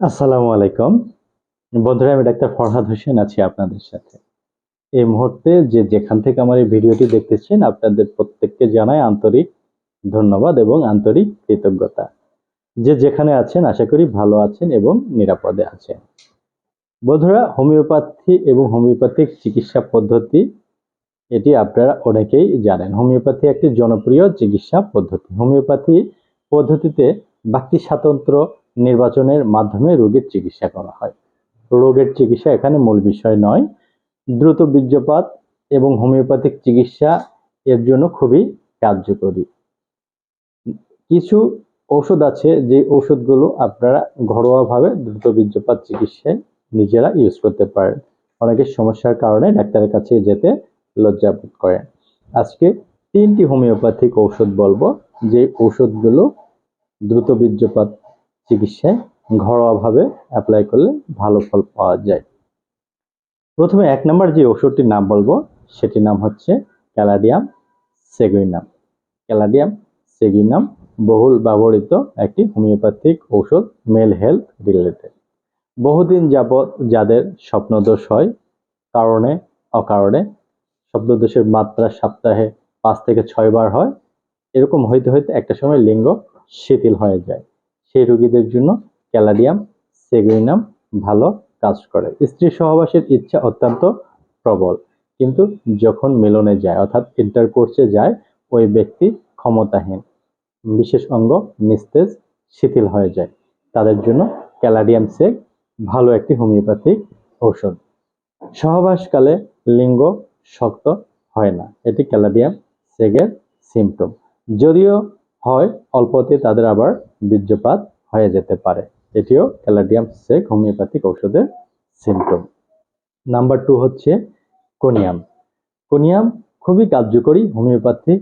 আসসালামু আলাইকুম। বন্ধুরা, আমি ডাক্তার ফরহাদ হোসেন আছি আপনাদের সাথে। এই মুহূর্তে যে যেখান থেকে আমার এই ভিডিওটি দেখতেছেন, আপনাদের প্রত্যেককে জানাই আন্তরিক ধন্যবাদ এবং আন্তরিক কৃতজ্ঞতা। যে যেখানে আছেন, আশা করি ভালো আছেন এবং নিরাপদে আছেন। বন্ধুরা, হোমিওপ্যাথি এবং হোমিওপ্যাথিক চিকিৎসা পদ্ধতি, এটি আপনারা অনেকেই জানেন। হোমিওপ্যাথি একটি জনপ্রিয় চিকিৎসা পদ্ধতি। হোমিওপ্যাথি পদ্ধতিতে ব্যক্তি স্বাতন্ত্র নির্বাচনের মাধ্যমে রোগের চিকিৎসা করা হয়। রোগের চিকিৎসা এখানে মূল বিষয় নয়। দ্রুত বীর্যপাত এবং হোমিওপ্যাথিক চিকিৎসা এর জন্য খুবই কার্যকরী। কিছু ঔষধ আছে যে ঔষধগুলো আপনারা ঘরোয়াভাবে দ্রুত বীর্যপাত চিকিৎসায় নিজেরা ইউজ করতে পারেন। অনেকের সমস্যার কারণে ডাক্তারের কাছে যেতে লজ্জা বোধ করেন। আজকে তিনটি হোমিওপ্যাথিক ঔষধ বলব। যে ঔষধগুলো দ্রুত বীর্যপাত চিকিৎসায় ঘরোয়াভাবে অ্যাপ্লাই করলে ভালো ফল পাওয়া যায়। প্রথমে এক নম্বর যে ওষুধটির নাম বলব, সেটির নাম হচ্ছে ক্যালাডিয়াম সেগুইনাম। ক্যালাডিয়াম সেগুইনাম বহুল ব্যবহৃত একটি হোমিওপ্যাথিক ঔষধ, মেল হেলথ রিলেটেড বহুদিন যাবৎ যাদের স্বপ্নদোষ হয়, কারণে, অকারণে, স্বপ্নদোষের মাত্রা সপ্তাহে পাঁচ থেকে ছয় বার হয়, এরকম হইতে হইতে একটা সময় লিঙ্গ শিথিল হয়ে যায়। সেই রোগীদের জন্য ক্যালাডিয়াম, সেগুইনাম ভালো কাজ করে। স্ত্রী সহবাসের ইচ্ছা অত্যন্ত প্রবল, কিন্তু যখন মিলনে যায়, অর্থাৎ ইন্টারকোর্সে যায়, ওই ব্যক্তি ক্ষমতাহীন। বিশেষ অঙ্গ নিস্তেজ, শিথিল হয়ে যায়। তাদের জন্য ক্যালাডিয়াম সেগ ভালো একটি হোমিওপ্যাথিক ঔষধ। সহবাসকালে লিঙ্গ শক্ত হয় না। এটি ক্যালাডিয়াম সেগের সিমটম যদিও হয়, অল্পতে তাদের আবার বীর্যপাত হয়ে যেতে পারে। এটিও ক্যালাডিয়াম সেক হোমিওপ্যাথিক ঔষধের সিমটম নাম্বার টু হচ্ছে কোনিয়াম। কোনিয়াম খুবই কার্যকরী হোমিওপ্যাথিক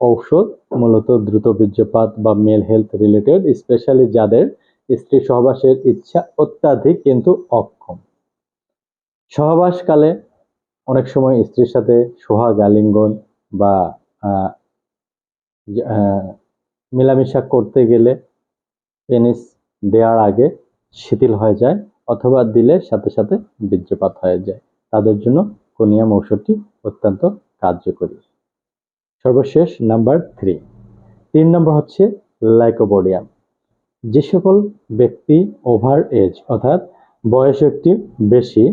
ঔষধ, মূলত দ্রুত বীর্যপাত বা মেল হেলথ রিলেটেড, স্পেশালি যাদের স্ত্রী সহবাসের ইচ্ছা অত্যাধিক কিন্তু অক্ষম। সহবাসকালে অনেক সময় স্ত্রীর সাথে সোহাগ আলিঙ্গন বা মেলামেশা করতে গেলে পেনিস দেওয়ার আগে শিথিল হয়ে যায় অথবা দিলে সাথে সাথে বীর্যপাত হয়ে যায়। তাদের জন্য কোনিয়াম ঔষধটি অত্যন্ত কার্যকরী। সর্বশেষ নাম্বার থ্রি। তিন নম্বর হচ্ছে লাইকোবোডিয়াম। যে সকল ব্যক্তি ওভার এজ, অর্থাৎ বয়স একটি বেশি,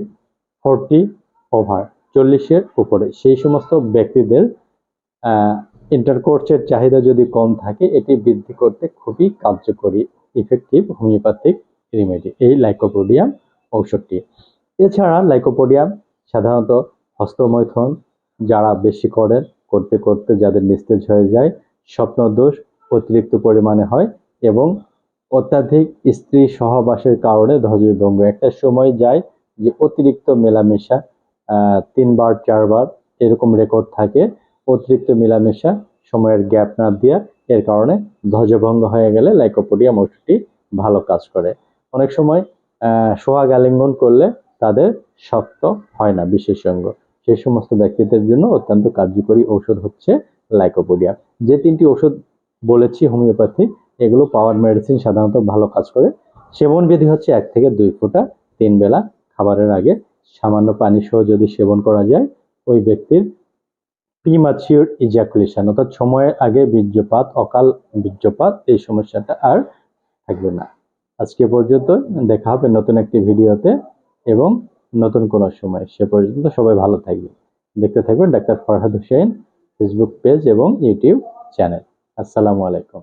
ফোরটি ওভার, চল্লিশের উপরে, সেই সমস্ত ব্যক্তিদের ইন্টারকোর্সের চাহিদা যদি কম থাকে, এটি বৃদ্ধি করতে খুবই কার্যকরী ইফেক্টিভ হোমিওপ্যাথিক রিমেডি এই লাইকোপোডিয়াম ঔষধটি। এছাড়া লাইকোপোডিয়াম সাধারণত হস্তমৈথন যারা বেশি করেন, করতে করতে যাদের নিস্তেজ হয়ে যায়, স্বপ্নদোষ অতিরিক্ত পরিমাণে হয় এবং অত্যাধিক স্ত্রী সহবাসের কারণে ধ্বজভঙ্গ একটা সময় যায় যে অতিরিক্ত মেলামেশা তিনবার, চারবার এরকম রেকর্ড থাকে। অতিরিক্ত মেলামেশা, সময়ের গ্যাপ না দেওয়া এর কারণে ধ্বজভঙ্গ হয়ে গেলে লাইকোপোডিয়াম ওষুধটি ভালো কাজ করে। অনেক সময় সোহাগ আলিঙ্গন করলে তাদের শক্ত হয় না বিশেষজ্ঞ। সেই সমস্ত ব্যক্তিদের জন্য অত্যন্ত কার্যকরী ঔষধ হচ্ছে লাইকোপোডিয়াম। যে তিনটি ওষুধ বলেছি, হোমিওপ্যাথি, এগুলো পাওয়ার মেডিসিন সাধারণত ভালো কাজ করে। সেবন বিধি হচ্ছে এক থেকে দুই ফোঁটা, তিন বেলা, খাবারের আগে। সামান্য পানি সহ যদি সেবন করা যায়, ওই ব্যক্তির প্রিমাচিওর ইজাকুলেশন অর্থাৎ সময়ের আগে বীর্যপাত, অকাল বীর্যপাত, এই সমস্যাটা আর থাকবে না। আজকে পর্যন্ত দেখা হবে নতুন একটি ভিডিওতে এবং নতুন কোনো সময়। সে পর্যন্ত সবাই ভালো থাকবে দেখতে থাকবেন doctor Farhad Hossain, Facebook page এবং ইউটিউব চ্যানেল। আসসালামু আলাইকুম।